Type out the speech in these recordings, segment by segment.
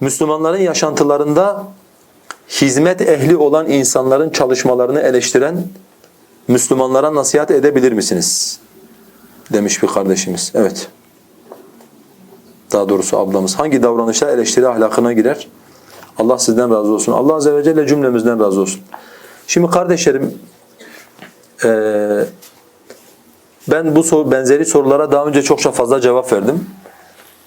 Müslümanların yaşantılarında hizmet ehli olan insanların çalışmalarını eleştiren Müslümanlara nasihat edebilir misiniz? Demiş bir kardeşimiz. Evet. Daha doğrusu ablamız. Hangi davranışlar eleştiri ahlakına girer? Allah sizden razı olsun. Allah Azze ve Celle cümlemizden razı olsun. Şimdi kardeşlerim, ben bu sor, benzeri sorulara daha önce çokça fazla cevap verdim.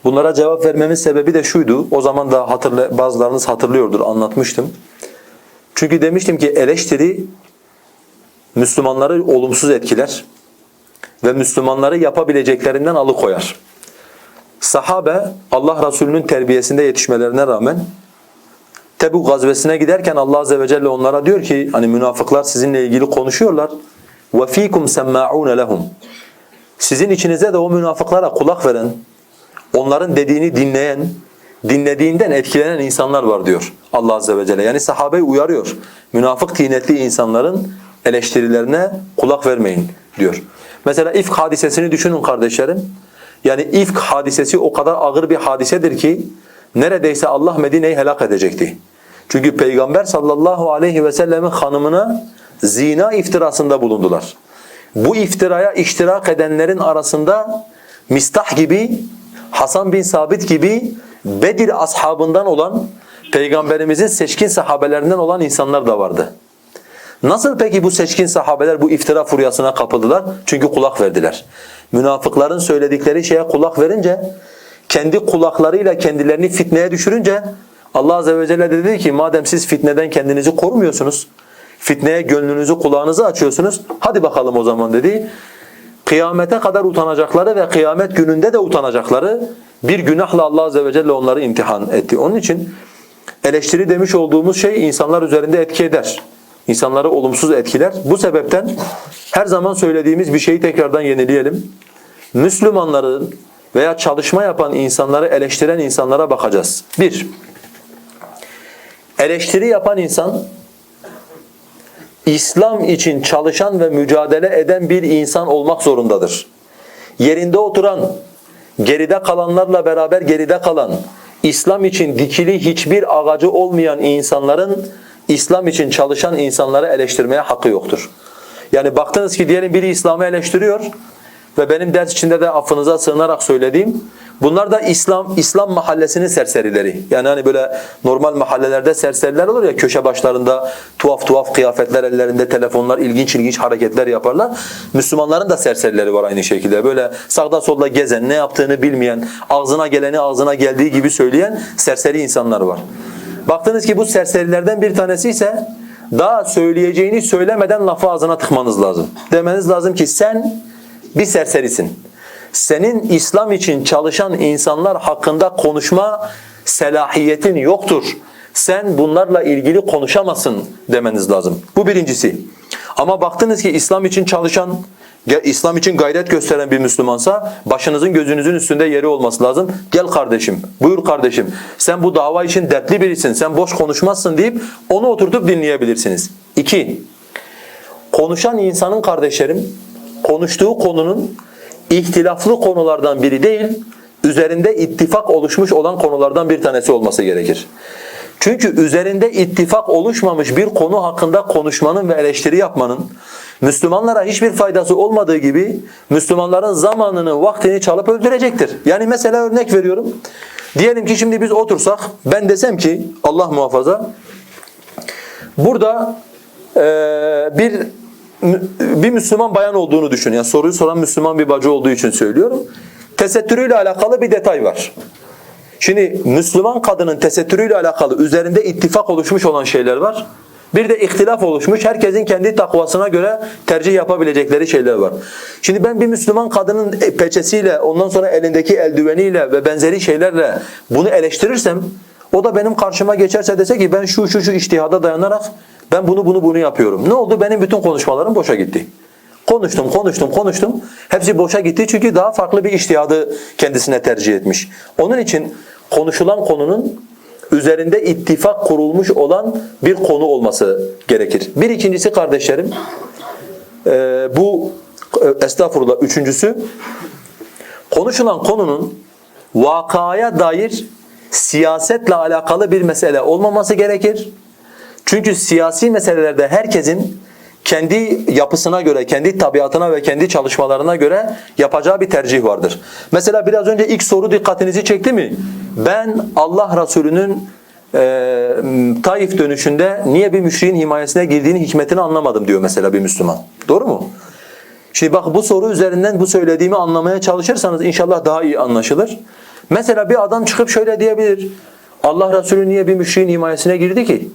Bunlara cevap vermemin sebebi de şuydu. O zaman da hatırla, bazılarınız hatırlıyordur, anlatmıştım. Çünkü demiştim ki eleştiri Müslümanları olumsuz etkiler ve Müslümanları yapabileceklerinden alıkoyar. Sahabe Allah Resulü'nün terbiyesinde yetişmelerine rağmen Tebuk gazvesine giderken Allah Azze ve Celle onlara diyor ki hani münafıklar sizinle ilgili konuşuyorlar. وَف۪يكُمْ سَمَّعُونَ لَهُمْ Sizin içinize de o münafıklara kulak veren, onların dediğini dinleyen, dinlediğinden etkilenen insanlar var diyor Allah Azze ve Celle. Yani sahabeyi uyarıyor. Münafık tinetli insanların eleştirilerine kulak vermeyin diyor. Mesela ifk hadisesini düşünün kardeşlerim. Yani ifk hadisesi o kadar ağır bir hadisedir ki neredeyse Allah Medine'yi helak edecekti. Çünkü Peygamber sallallahu aleyhi ve sellemin hanımına zina iftirasında bulundular. Bu iftiraya iştirak edenlerin arasında Mistah gibi, Hasan bin Sabit gibi Bedir ashabından olan, Peygamberimizin seçkin sahabelerinden olan insanlar da vardı. Nasıl peki bu seçkin sahabeler bu iftira furyasına kapıldılar? Çünkü kulak verdiler. Münafıkların söyledikleri şeye kulak verince, kendi kulaklarıyla kendilerini fitneye düşürünce Allah Azze ve Celle dedi ki madem siz fitneden kendinizi korumuyorsunuz, fitneye gönlünüzü kulağınızı açıyorsunuz, hadi bakalım o zaman dedi. Kıyamete kadar utanacakları ve kıyamet gününde de utanacakları bir günahla Allah Azze ve Celle onları imtihan etti. Onun için eleştiri demiş olduğumuz şey insanlar üzerinde etki eder. İnsanları olumsuz etkiler. Bu sebepten her zaman söylediğimiz bir şeyi tekrardan yenileyelim. Müslümanların veya çalışma yapan insanları eleştiren insanlara bakacağız. Bir, eleştiri yapan insan İslam için çalışan ve mücadele eden bir insan olmak zorundadır. Yerinde oturan, geride kalanlarla beraber geride kalan, İslam için dikili hiçbir ağacı olmayan insanların İslam için çalışan insanları eleştirmeye hakkı yoktur. Yani baktınız ki diyelim biri İslam'ı eleştiriyor ve benim ders içinde de affınıza sığınarak söylediğim bunlar da İslam İslam mahallesinin serserileri. Yani hani böyle normal mahallelerde serseriler olur ya köşe başlarında tuhaf tuhaf kıyafetler ellerinde telefonlar ilginç ilginç hareketler yaparlar. Müslümanların da serserileri var aynı şekilde. Böyle sağda solda gezen, ne yaptığını bilmeyen, ağzına geleni ağzına geldiği gibi söyleyen serseri insanlar var. Baktınız ki bu serserilerden bir tanesi ise daha söyleyeceğini söylemeden lafı ağzına tıkmanız lazım. Demeniz lazım ki sen bir serserisin. Senin İslam için çalışan insanlar hakkında konuşma selahiyetin yoktur. Sen bunlarla ilgili konuşamazsın demeniz lazım. Bu birincisi. Ama baktınız ki İslam için çalışan, İslam için gayret gösteren bir Müslümansa başınızın gözünüzün üstünde yeri olması lazım. Gel kardeşim, buyur kardeşim. Sen bu dava için dertli birisin, sen boş konuşmazsın deyip onu oturtup dinleyebilirsiniz. İki, konuşan insanın kardeşlerim konuştuğu konunun ihtilaflı konulardan biri değil, üzerinde ittifak oluşmuş olan konulardan bir tanesi olması gerekir. Çünkü üzerinde ittifak oluşmamış bir konu hakkında konuşmanın ve eleştiri yapmanın Müslümanlara hiçbir faydası olmadığı gibi Müslümanların zamanını, vaktini çalıp öldürecektir. Yani mesela örnek veriyorum. Diyelim ki şimdi biz otursak, ben desem ki Allah muhafaza burada e, bir bir Müslüman bayan olduğunu düşün. Yani soruyu soran Müslüman bir bacı olduğu için söylüyorum. Tesettürüyle alakalı bir detay var. Şimdi Müslüman kadının tesettürüyle alakalı üzerinde ittifak oluşmuş olan şeyler var. Bir de ihtilaf oluşmuş. Herkesin kendi takvasına göre tercih yapabilecekleri şeyler var. Şimdi ben bir Müslüman kadının peçesiyle, ondan sonra elindeki eldiveniyle ve benzeri şeylerle bunu eleştirirsem, o da benim karşıma geçerse dese ki ben şu şu şu iştihada dayanarak ben bunu bunu bunu yapıyorum. Ne oldu? Benim bütün konuşmalarım boşa gitti. Konuştum, konuştum, konuştum. Hepsi boşa gitti çünkü daha farklı bir iştihadı kendisine tercih etmiş. Onun için konuşulan konunun üzerinde ittifak kurulmuş olan bir konu olması gerekir. Bir ikincisi kardeşlerim, e, bu e, estağfurullah üçüncüsü, konuşulan konunun vakaya dair siyasetle alakalı bir mesele olmaması gerekir. Çünkü siyasi meselelerde herkesin kendi yapısına göre, kendi tabiatına ve kendi çalışmalarına göre yapacağı bir tercih vardır. Mesela biraz önce ilk soru dikkatinizi çekti mi? Ben Allah Resulü'nün e, Taif dönüşünde niye bir müşriğin himayesine girdiğini hikmetini anlamadım diyor mesela bir Müslüman. Doğru mu? Şimdi bak bu soru üzerinden bu söylediğimi anlamaya çalışırsanız inşallah daha iyi anlaşılır. Mesela bir adam çıkıp şöyle diyebilir. Allah Resulü niye bir müşriğin himayesine girdi ki?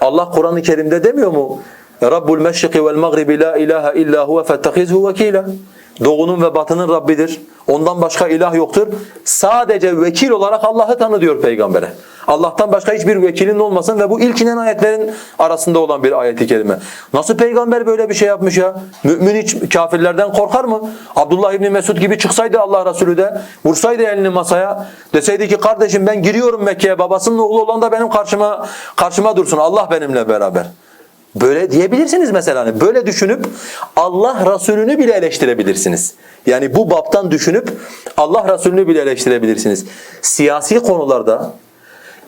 Allah Kur'an-ı Kerim'de demiyor mu? Rabbul meşriki vel magribi la ilahe illa huve fettehizhu vekila. Doğunun ve batının Rabbidir. Ondan başka ilah yoktur. Sadece vekil olarak Allah'ı tanı diyor peygambere. Allah'tan başka hiçbir vekilin olmasın ve bu ilk inen ayetlerin arasında olan bir ayeti kerime. Nasıl peygamber böyle bir şey yapmış ya? Mümin hiç kafirlerden korkar mı? Abdullah İbni Mesud gibi çıksaydı Allah Resulü de vursaydı elini masaya deseydi ki kardeşim ben giriyorum Mekke'ye babasının oğlu olan da benim karşıma karşıma dursun Allah benimle beraber. Böyle diyebilirsiniz mesela. Hani böyle düşünüp Allah Resulü'nü bile eleştirebilirsiniz. Yani bu baptan düşünüp Allah Resulü'nü bile eleştirebilirsiniz. Siyasi konularda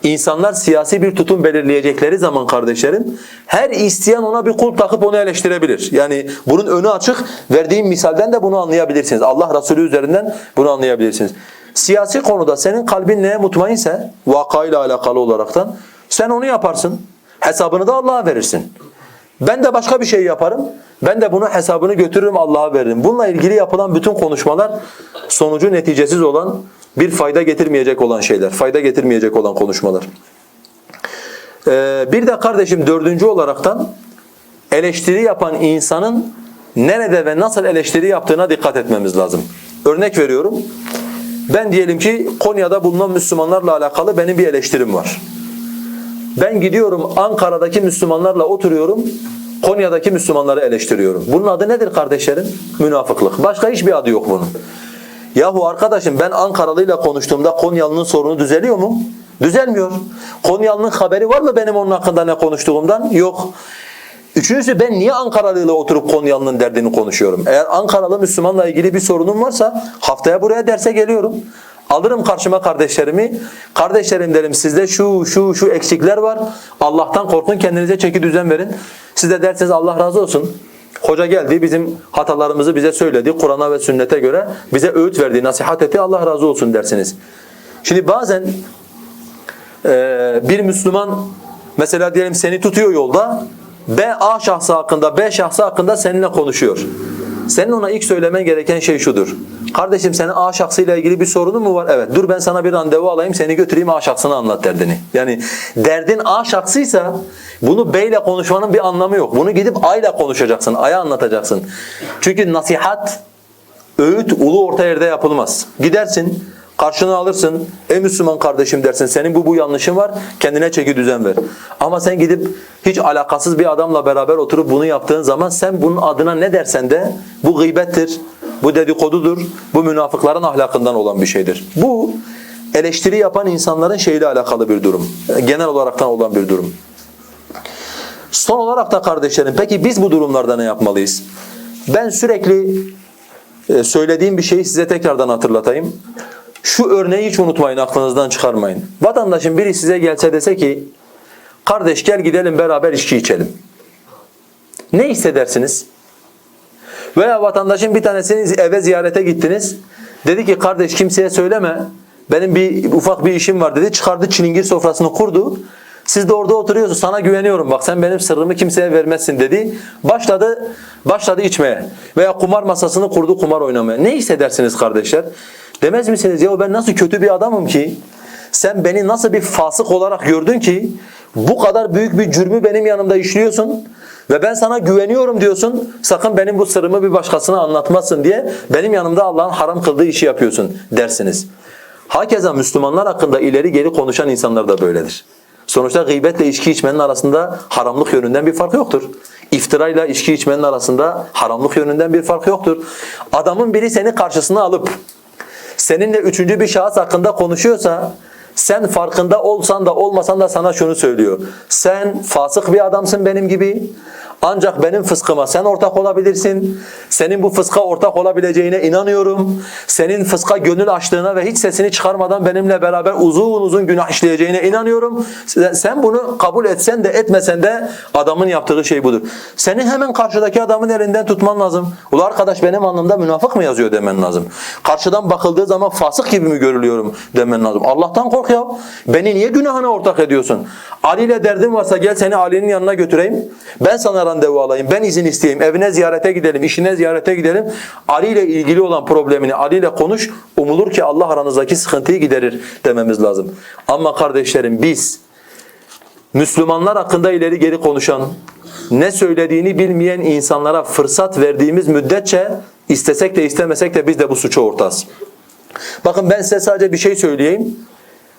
insanlar siyasi bir tutum belirleyecekleri zaman kardeşlerim her isteyen ona bir kul takıp onu eleştirebilir. Yani bunun önü açık. Verdiğim misalden de bunu anlayabilirsiniz. Allah Resulü üzerinden bunu anlayabilirsiniz. Siyasi konuda senin kalbin neye mutmainse vakayla alakalı olaraktan sen onu yaparsın. Hesabını da Allah'a verirsin. Ben de başka bir şey yaparım. Ben de bunu hesabını götürürüm Allah'a veririm. Bununla ilgili yapılan bütün konuşmalar sonucu neticesiz olan bir fayda getirmeyecek olan şeyler. Fayda getirmeyecek olan konuşmalar. Ee, bir de kardeşim dördüncü olaraktan eleştiri yapan insanın nerede ve nasıl eleştiri yaptığına dikkat etmemiz lazım. Örnek veriyorum. Ben diyelim ki Konya'da bulunan Müslümanlarla alakalı benim bir eleştirim var. Ben gidiyorum Ankara'daki Müslümanlarla oturuyorum. Konya'daki Müslümanları eleştiriyorum. Bunun adı nedir kardeşlerim? Münafıklık. Başka hiçbir adı yok bunun. Yahu arkadaşım ben Ankaralıyla konuştuğumda Konyalı'nın sorunu düzeliyor mu? Düzelmiyor. Konyalı'nın haberi var mı benim onun hakkında ne konuştuğumdan? Yok. Üçüncüsü ben niye Ankaralıyla oturup Konyalı'nın derdini konuşuyorum? Eğer Ankaralı Müslümanla ilgili bir sorunum varsa haftaya buraya derse geliyorum. Alırım karşıma kardeşlerimi. Kardeşlerim derim sizde şu şu şu eksikler var. Allah'tan korkun kendinize çeki düzen verin. Siz de derseniz Allah razı olsun. Hoca geldi bizim hatalarımızı bize söyledi. Kur'an'a ve sünnete göre bize öğüt verdi, nasihat etti. Allah razı olsun dersiniz. Şimdi bazen e, bir Müslüman mesela diyelim seni tutuyor yolda. B A şahsı hakkında, B şahsı hakkında seninle konuşuyor. Senin ona ilk söylemen gereken şey şudur. Kardeşim senin A şahsıyla ilgili bir sorunun mu var? Evet. Dur ben sana bir randevu alayım seni götüreyim A şahsına anlat derdini. Yani derdin A şahsıysa bunu B ile konuşmanın bir anlamı yok. Bunu gidip A ile konuşacaksın. A'ya anlatacaksın. Çünkü nasihat, öğüt ulu orta yerde yapılmaz. Gidersin Karşına alırsın. Ey Müslüman kardeşim dersin. Senin bu bu yanlışın var. Kendine çeki düzen ver. Ama sen gidip hiç alakasız bir adamla beraber oturup bunu yaptığın zaman sen bunun adına ne dersen de bu gıybettir. Bu dedikodudur. Bu münafıkların ahlakından olan bir şeydir. Bu eleştiri yapan insanların şeyle alakalı bir durum. Genel olaraktan olan bir durum. Son olarak da kardeşlerim peki biz bu durumlarda ne yapmalıyız? Ben sürekli e, söylediğim bir şeyi size tekrardan hatırlatayım. Şu örneği hiç unutmayın, aklınızdan çıkarmayın. Vatandaşın biri size gelse dese ki, kardeş gel gidelim beraber içki içelim. Ne hissedersiniz? Veya vatandaşın bir tanesini eve ziyarete gittiniz. Dedi ki kardeş kimseye söyleme. Benim bir ufak bir işim var dedi. Çıkardı çilingir sofrasını kurdu. Siz de orada oturuyorsunuz. Sana güveniyorum bak sen benim sırrımı kimseye vermezsin dedi. Başladı başladı içmeye. Veya kumar masasını kurdu kumar oynamaya. Ne hissedersiniz kardeşler? Demez misiniz ya ben nasıl kötü bir adamım ki? Sen beni nasıl bir fasık olarak gördün ki bu kadar büyük bir cürmü benim yanımda işliyorsun ve ben sana güveniyorum diyorsun. Sakın benim bu sırrımı bir başkasına anlatmazsın diye benim yanımda Allah'ın haram kıldığı işi yapıyorsun dersiniz. Hakeza Müslümanlar hakkında ileri geri konuşan insanlar da böyledir. Sonuçta gıybetle içki içmenin arasında haramlık yönünden bir fark yoktur. İftirayla içki içmenin arasında haramlık yönünden bir fark yoktur. Adamın biri seni karşısına alıp seninle üçüncü bir şahıs hakkında konuşuyorsa sen farkında olsan da olmasan da sana şunu söylüyor. Sen fasık bir adamsın benim gibi. Ancak benim fıskıma sen ortak olabilirsin. Senin bu fıska ortak olabileceğine inanıyorum. Senin fıska gönül açtığına ve hiç sesini çıkarmadan benimle beraber uzun uzun günah işleyeceğine inanıyorum. Sen bunu kabul etsen de etmesen de adamın yaptığı şey budur. Senin hemen karşıdaki adamın elinden tutman lazım. Ula arkadaş benim anlamda münafık mı yazıyor demen lazım. Karşıdan bakıldığı zaman fasık gibi mi görülüyorum demen lazım. Allah'tan kork ya. Beni niye günahına ortak ediyorsun? Ali ile derdin varsa gel seni Ali'nin yanına götüreyim. Ben sana randevu alayım. Ben izin isteyeyim. Evine ziyarete gidelim. işine ziyarete gidelim. Ali ile ilgili olan problemini Ali ile konuş. Umulur ki Allah aranızdaki sıkıntıyı giderir dememiz lazım. Ama kardeşlerim biz Müslümanlar hakkında ileri geri konuşan, ne söylediğini bilmeyen insanlara fırsat verdiğimiz müddetçe istesek de istemesek de biz de bu suça ortağız. Bakın ben size sadece bir şey söyleyeyim.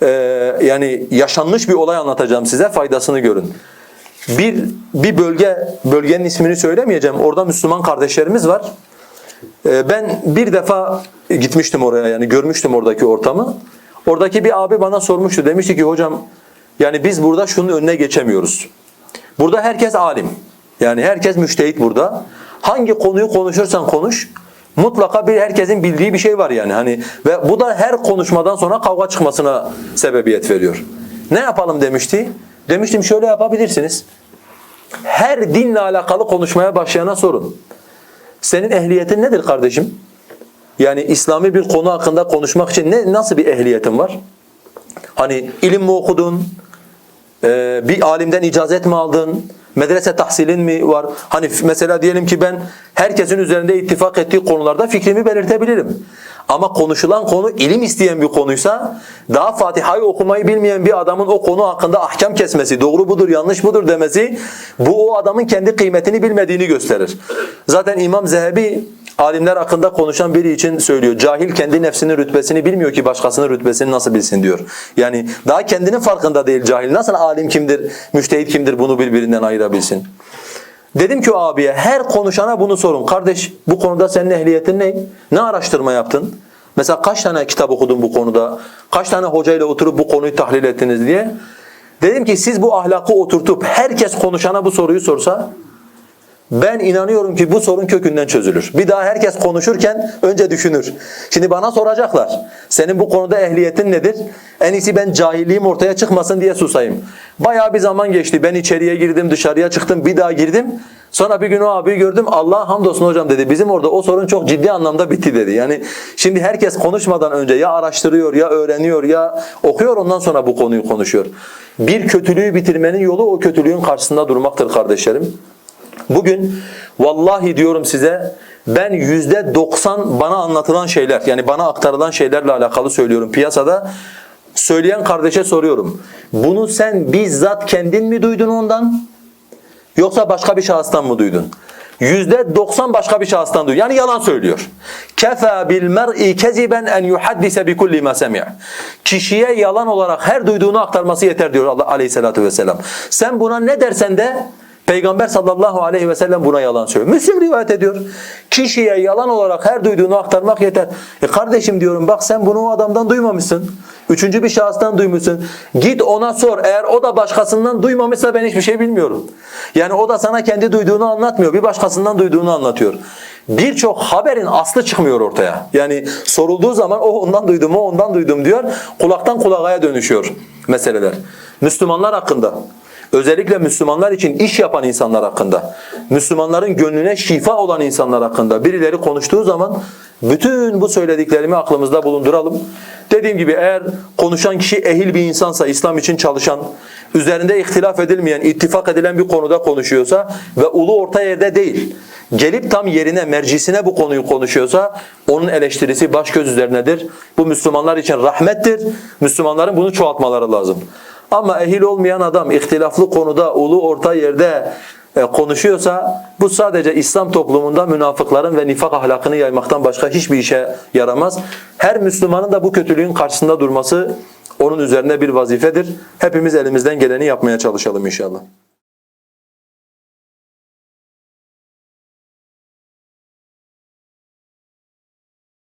Ee, yani yaşanmış bir olay anlatacağım size faydasını görün. Bir bir bölge bölgenin ismini söylemeyeceğim. Orada Müslüman kardeşlerimiz var. Ee, ben bir defa gitmiştim oraya yani görmüştüm oradaki ortamı. Oradaki bir abi bana sormuştu. Demişti ki hocam yani biz burada şunun önüne geçemiyoruz. Burada herkes alim. Yani herkes müştehit burada. Hangi konuyu konuşursan konuş mutlaka bir herkesin bildiği bir şey var yani hani ve bu da her konuşmadan sonra kavga çıkmasına sebebiyet veriyor. Ne yapalım demişti? Demiştim şöyle yapabilirsiniz. Her dinle alakalı konuşmaya başlayana sorun. Senin ehliyetin nedir kardeşim? Yani İslami bir konu hakkında konuşmak için ne nasıl bir ehliyetin var? Hani ilim mi okudun? Ee, bir alimden icazet mi aldın? Medrese tahsilin mi var? Hani mesela diyelim ki ben herkesin üzerinde ittifak ettiği konularda fikrimi belirtebilirim. Ama konuşulan konu ilim isteyen bir konuysa daha Fatiha'yı okumayı bilmeyen bir adamın o konu hakkında ahkam kesmesi, doğru budur, yanlış budur demesi bu o adamın kendi kıymetini bilmediğini gösterir. Zaten İmam Zehebi alimler hakkında konuşan biri için söylüyor. Cahil kendi nefsinin rütbesini bilmiyor ki başkasının rütbesini nasıl bilsin diyor. Yani daha kendinin farkında değil cahil. Nasıl alim kimdir, müştehit kimdir bunu birbirinden ayırabilsin. Dedim ki abiye her konuşana bunu sorun. Kardeş bu konuda senin ehliyetin ne? Ne araştırma yaptın? Mesela kaç tane kitap okudun bu konuda? Kaç tane hocayla oturup bu konuyu tahlil ettiniz diye. Dedim ki siz bu ahlakı oturtup herkes konuşana bu soruyu sorsa ben inanıyorum ki bu sorun kökünden çözülür. Bir daha herkes konuşurken önce düşünür. Şimdi bana soracaklar. Senin bu konuda ehliyetin nedir? En iyisi ben cahilliğim ortaya çıkmasın diye susayım. Bayağı bir zaman geçti. Ben içeriye girdim, dışarıya çıktım, bir daha girdim. Sonra bir gün o abiyi gördüm. Allah hamdolsun hocam dedi. Bizim orada o sorun çok ciddi anlamda bitti dedi. Yani şimdi herkes konuşmadan önce ya araştırıyor, ya öğreniyor, ya okuyor ondan sonra bu konuyu konuşuyor. Bir kötülüğü bitirmenin yolu o kötülüğün karşısında durmaktır kardeşlerim. Bugün vallahi diyorum size ben yüzde doksan bana anlatılan şeyler yani bana aktarılan şeylerle alakalı söylüyorum piyasada. Söyleyen kardeşe soruyorum. Bunu sen bizzat kendin mi duydun ondan? Yoksa başka bir şahıstan mı duydun? Yüzde doksan başka bir şahıstan duyuyor. Yani yalan söylüyor. Kefa bil mer'i keziben en yuhaddise bi kulli ma semi'a. Kişiye yalan olarak her duyduğunu aktarması yeter diyor Allah Aleyhissalatu vesselam. Sen buna ne dersen de Peygamber sallallahu aleyhi ve sellem buna yalan söylüyor. Müslim rivayet ediyor. Kişiye yalan olarak her duyduğunu aktarmak yeter. E kardeşim diyorum bak sen bunu o adamdan duymamışsın. Üçüncü bir şahıstan duymuşsun. Git ona sor. Eğer o da başkasından duymamışsa ben hiçbir şey bilmiyorum. Yani o da sana kendi duyduğunu anlatmıyor. Bir başkasından duyduğunu anlatıyor. Birçok haberin aslı çıkmıyor ortaya. Yani sorulduğu zaman o ondan duydum, o ondan duydum diyor. Kulaktan kulağaya dönüşüyor meseleler. Müslümanlar hakkında Özellikle Müslümanlar için iş yapan insanlar hakkında, Müslümanların gönlüne şifa olan insanlar hakkında birileri konuştuğu zaman bütün bu söylediklerimi aklımızda bulunduralım. Dediğim gibi eğer konuşan kişi ehil bir insansa, İslam için çalışan, üzerinde ihtilaf edilmeyen, ittifak edilen bir konuda konuşuyorsa ve ulu orta yerde değil, gelip tam yerine, mercisine bu konuyu konuşuyorsa onun eleştirisi baş göz üzerinedir. Bu Müslümanlar için rahmettir. Müslümanların bunu çoğaltmaları lazım. Ama ehil olmayan adam ihtilaflı konuda ulu orta yerde e, konuşuyorsa bu sadece İslam toplumunda münafıkların ve nifak ahlakını yaymaktan başka hiçbir işe yaramaz. Her Müslümanın da bu kötülüğün karşısında durması onun üzerine bir vazifedir. Hepimiz elimizden geleni yapmaya çalışalım inşallah.